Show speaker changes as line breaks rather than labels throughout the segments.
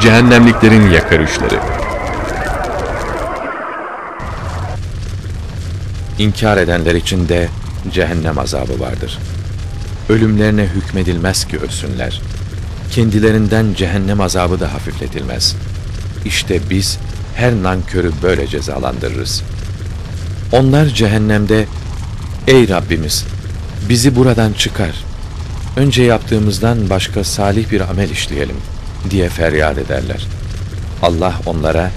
Cehennemliklerin yakarışları.
İnkar edenler için de cehennem azabı vardır. Ölümlerine hükmedilmez ki ölsünler. Kendilerinden cehennem azabı da hafifletilmez. İşte biz her nankörü böyle cezalandırırız. Onlar cehennemde, Ey Rabbimiz! Bizi buradan çıkar. Önce yaptığımızdan başka salih bir amel işleyelim diye feryat ederler. Allah onlara,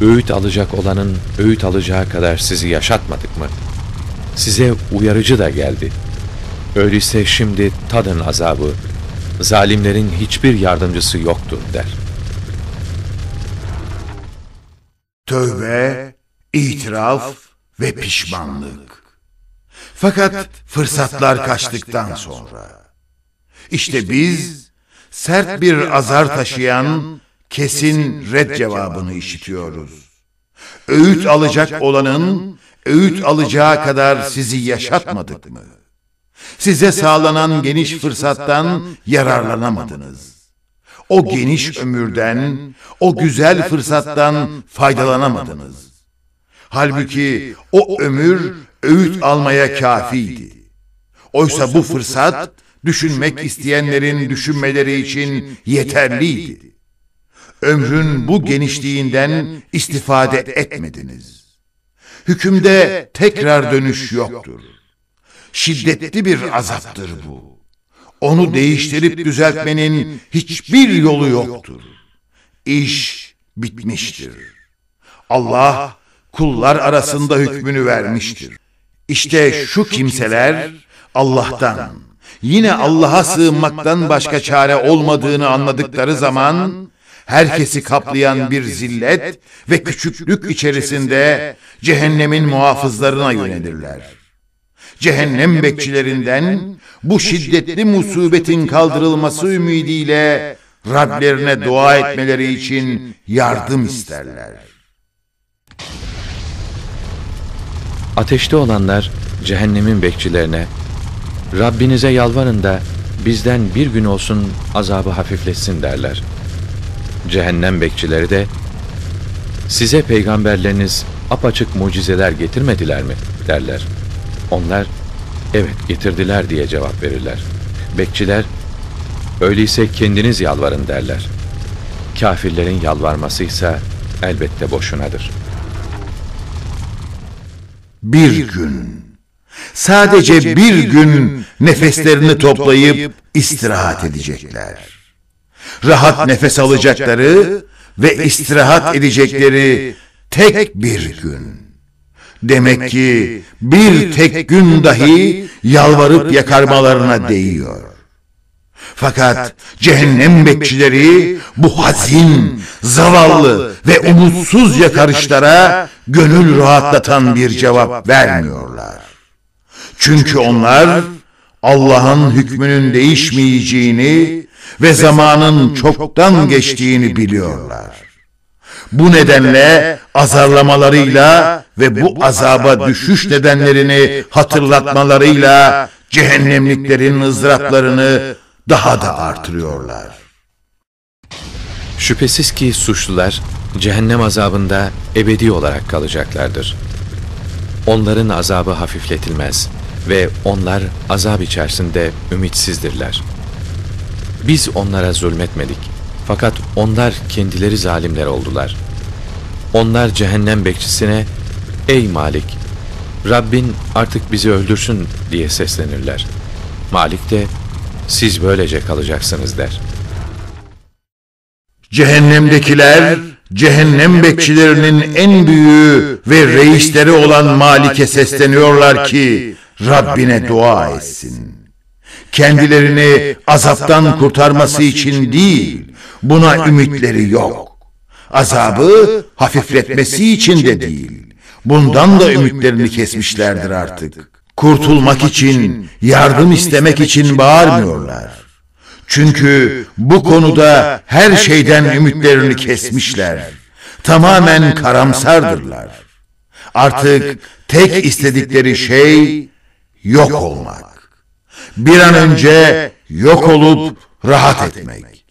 öğüt alacak olanın öğüt alacağı kadar sizi yaşatmadık mı? Size uyarıcı da geldi. Öyleyse şimdi tadın azabı, zalimlerin hiçbir yardımcısı yoktur der.
Tövbe, itiraf ve pişmanlık. Fakat fırsatlar kaçtıktan sonra, işte biz sert bir azar taşıyan kesin red cevabını işitiyoruz. Öğüt alacak olanın öğüt alacağı kadar sizi yaşatmadık mı? Size sağlanan geniş fırsattan yararlanamadınız. O geniş ömürden, o güzel fırsattan faydalanamadınız. Halbuki o ömür öğüt almaya kafiydi. Oysa bu fırsat düşünmek isteyenlerin düşünmeleri için yeterliydi. Ömrün bu genişliğinden istifade etmediniz. Hükümde tekrar dönüş yoktur. Şiddetli bir azaptır bu. Onu değiştirip düzeltmenin hiçbir yolu yoktur. İş bitmiştir. Allah kullar arasında hükmünü vermiştir. İşte şu kimseler Allah'tan, yine Allah'a sığınmaktan başka çare olmadığını anladıkları zaman, herkesi kaplayan bir zillet ve küçüklük içerisinde cehennemin muhafızlarına yönelirler. Cehennem bekçilerinden bu şiddetli musibetin kaldırılması ümidiyle Rablerine dua etmeleri için yardım isterler.
Ateşte olanlar cehennemin bekçilerine, Rabbinize yalvarın da bizden bir gün olsun azabı hafifletsin derler. Cehennem bekçileri de, size peygamberleriniz apaçık mucizeler getirmediler mi derler. Onlar, evet getirdiler diye cevap verirler. Bekçiler, öyleyse kendiniz yalvarın derler. Kafirlerin yalvarması ise elbette boşunadır.
Bir gün, sadece bir gün nefeslerini toplayıp istirahat edecekler. Rahat nefes alacakları ve istirahat edecekleri tek bir gün. Demek ki bir tek gün dahi yalvarıp yakarmalarına değiyor. Fakat cehennem bekçileri bu hazin, zavallı ve umutsuz yakarışlara gönül rahatlatan bir cevap vermiyorlar. Çünkü onlar Allah'ın hükmünün değişmeyeceğini ve zamanın çoktan geçtiğini biliyorlar. Bu nedenle azarlamalarıyla ve bu azaba düşüş nedenlerini hatırlatmalarıyla cehennemliklerin ızdıraplarını daha da artırıyorlar.
Şüphesiz ki suçlular cehennem azabında ebedi olarak kalacaklardır. Onların azabı hafifletilmez ve onlar azap içerisinde ümitsizdirler. Biz onlara zulmetmedik fakat onlar kendileri zalimler oldular. Onlar cehennem bekçisine ey Malik Rabbin artık bizi öldürsün diye seslenirler. Malik de siz böylece kalacaksınız der.
Cehennemdekiler, cehennem bekçilerinin en büyüğü ve reisleri olan Malik'e sesleniyorlar ki, Rabbine dua etsin. Kendilerini azaptan kurtarması için değil, buna ümitleri yok. Azabı hafifletmesi için de değil. Bundan da ümitlerini kesmişlerdir artık. Kurtulmak için, yardım istemek için bağırmıyorlar. Çünkü bu konuda her şeyden ümitlerini kesmişler. Tamamen karamsardırlar. Artık tek istedikleri şey yok olmak. Bir an önce yok olup rahat etmek.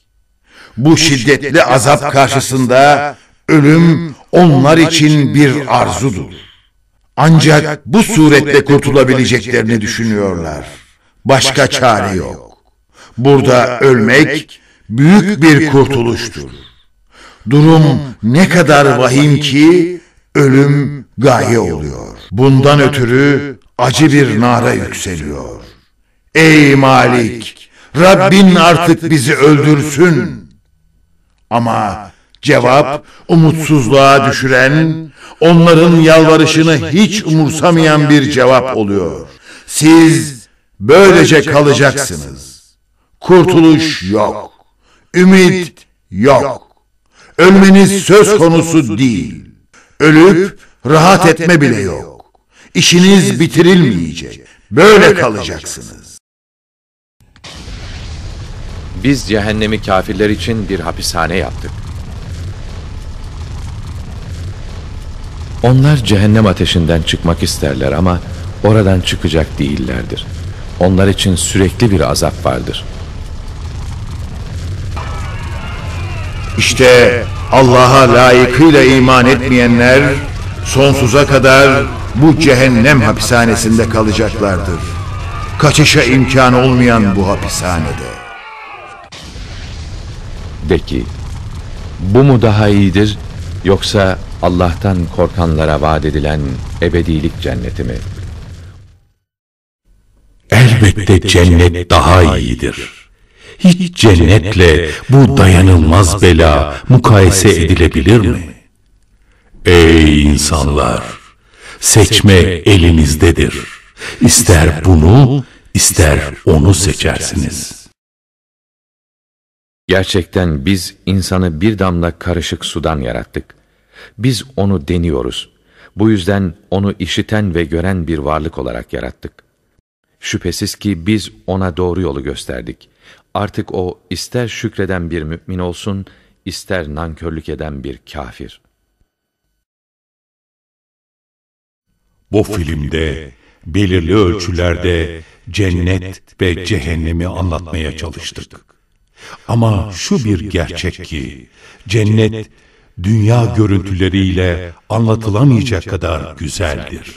Bu şiddetli azap karşısında ölüm onlar için bir arzudur. Ancak bu surette kurtulabileceklerini düşünüyorlar. Başka çare yok. Burada ölmek büyük bir kurtuluştur. Durum ne kadar vahim ki ölüm gaye oluyor. Bundan ötürü acı bir nara yükseliyor. Ey Malik! Rabbin artık bizi öldürsün. Ama cevap umutsuzluğa düşüren, onların yalvarışını hiç umursamayan bir cevap oluyor. Siz böylece kalacaksınız. Kurtuluş yok. Ümit yok. Ölmeniz söz konusu değil. Ölüp rahat etme bile yok. İşiniz bitirilmeyecek. Böyle kalacaksınız.
Biz cehennemi kafirler için bir hapishane yaptık. Onlar cehennem ateşinden çıkmak isterler ama oradan çıkacak değillerdir. Onlar için sürekli bir azap vardır.
İşte Allah'a layıkıyla iman etmeyenler sonsuza kadar bu cehennem hapishanesinde kalacaklardır. Kaçışa imkan olmayan bu hapishanede.
De ki, bu mu daha iyidir yoksa Allah'tan korkanlara vaat edilen ebedilik cenneti mi?
Elbette cennet daha iyidir. Hiç cennetle bu dayanılmaz bela mukayese edilebilir mi? Ey insanlar! Seçme elinizdedir. İster bunu, ister onu seçersiniz.
Gerçekten biz insanı bir damla karışık sudan yarattık. Biz onu deniyoruz. Bu yüzden onu işiten ve gören bir varlık olarak yarattık. Şüphesiz ki biz ona doğru yolu gösterdik. Artık o ister şükreden bir mümin olsun, ister nankörlük eden bir kafir.
Bu filmde belirli ölçülerde cennet ve cehennemi anlatmaya çalıştık. Ama şu bir gerçek ki cennet dünya görüntüleriyle anlatılamayacak kadar güzeldir.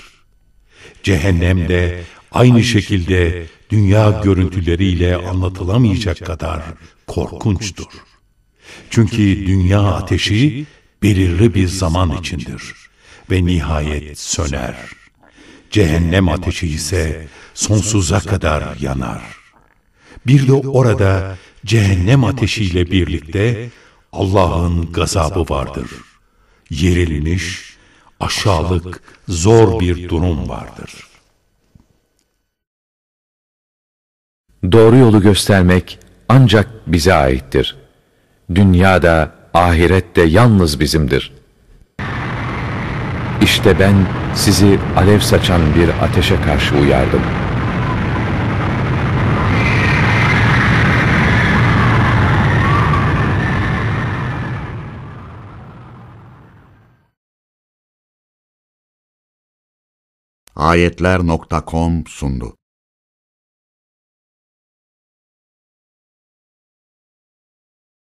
Cehennem de aynı şekilde dünya görüntüleriyle anlatılamayacak kadar korkunçtur. Çünkü dünya ateşi belirli bir zaman içindir ve nihayet söner. Cehennem ateşi ise sonsuza kadar yanar. Bir de orada cehennem ateşiyle birlikte Allah'ın gazabı vardır. Yerilmiş, aşağılık, zor bir durum vardır.
Doğru yolu göstermek ancak bize aittir. Dünyada, ahirette yalnız bizimdir. İşte ben sizi alev saçan bir ateşe karşı uyardım.
Ayetler.com sundu.